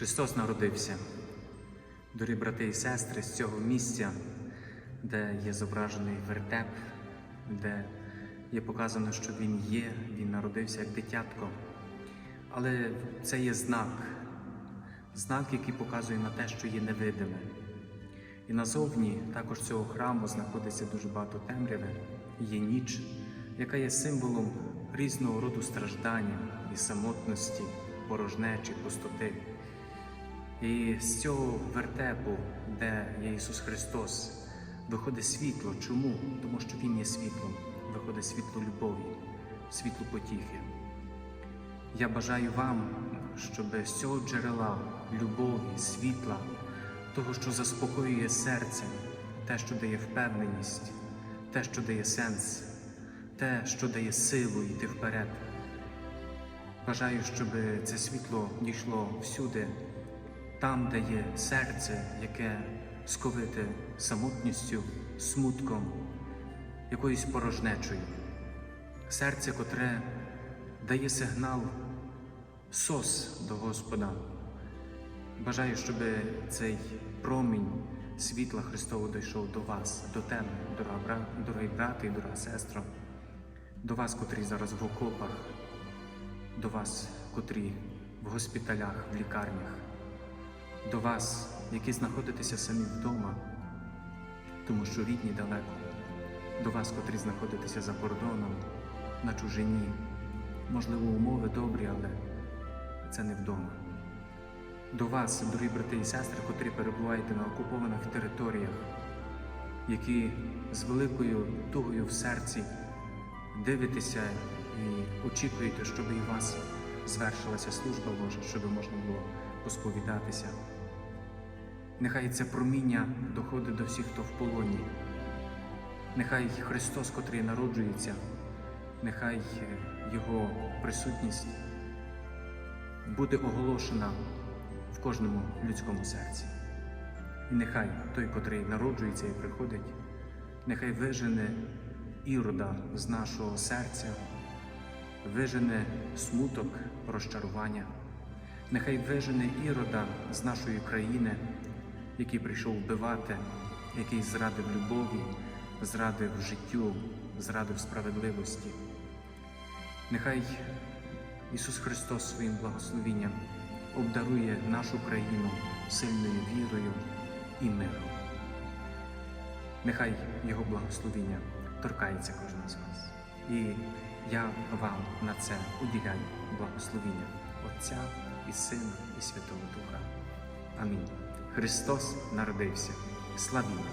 Христос народився. Дорогі брати і сестри, з цього місця, де є зображений вертеп, де є показано, що Він є, Він народився як дитятко. Але це є знак, знак, який показує на те, що є невидиме. І назовні також цього храму знаходиться дуже багато темряви, є ніч, яка є символом різного роду страждання і самотності, порожнечі, пустоти. І з цього вертепу, де є Ісус Христос, виходить світло. Чому? Тому що Він є світлом, виходить світло любові, світло потіхи. Я бажаю вам, щоб з цього джерела любові, світла, того, що заспокоює серце, те, що дає впевненість, те, що дає сенс, те, що дає силу йти вперед. Бажаю, щоб це світло дійшло всюди, там, де є серце, яке сковите самотністю, смутком, якоюсь порожнечою. Серце, котре дає сигнал сос до Господа. Бажаю, щоб цей промінь світла Христового дійшов до вас, до тебе, дорогий брат і дорога сестра, до вас, котрі зараз в окопах, до вас, котрі в госпіталях, в лікарнях, до вас, які знаходитеся самі вдома, тому що рідні далеко, до вас, котрі знаходитеся за кордоном, на чужині. Можливо, умови добрі, але це не вдома. До вас, дорогі брати і сестри, котрі перебуваєте на окупованих територіях, які з великою тугою в серці дивитеся і очікуєте, щоб і вас звершилася служба Божа, щоб можна було посповідатися. Нехай це проміння доходить до всіх, хто в полоні. Нехай Христос, котрий народжується, нехай е, Його присутність буде оголошена в кожному людському серці. І нехай той, котрий народжується і приходить, нехай вижене ірода з нашого серця, вижене смуток, розчарування, нехай вижене ірода з нашої країни, який прийшов вбивати, який зрадив любові, зрадив життю, зрадив справедливості. Нехай Ісус Христос своїм благословенням обдарує нашу країну сильною вірою і миром. Нехай Його благословення торкається кожного з вас. І я вам на це уділяю благословення Отця і Сина і Святого Духа. Амінь. Христос народився. Славімо!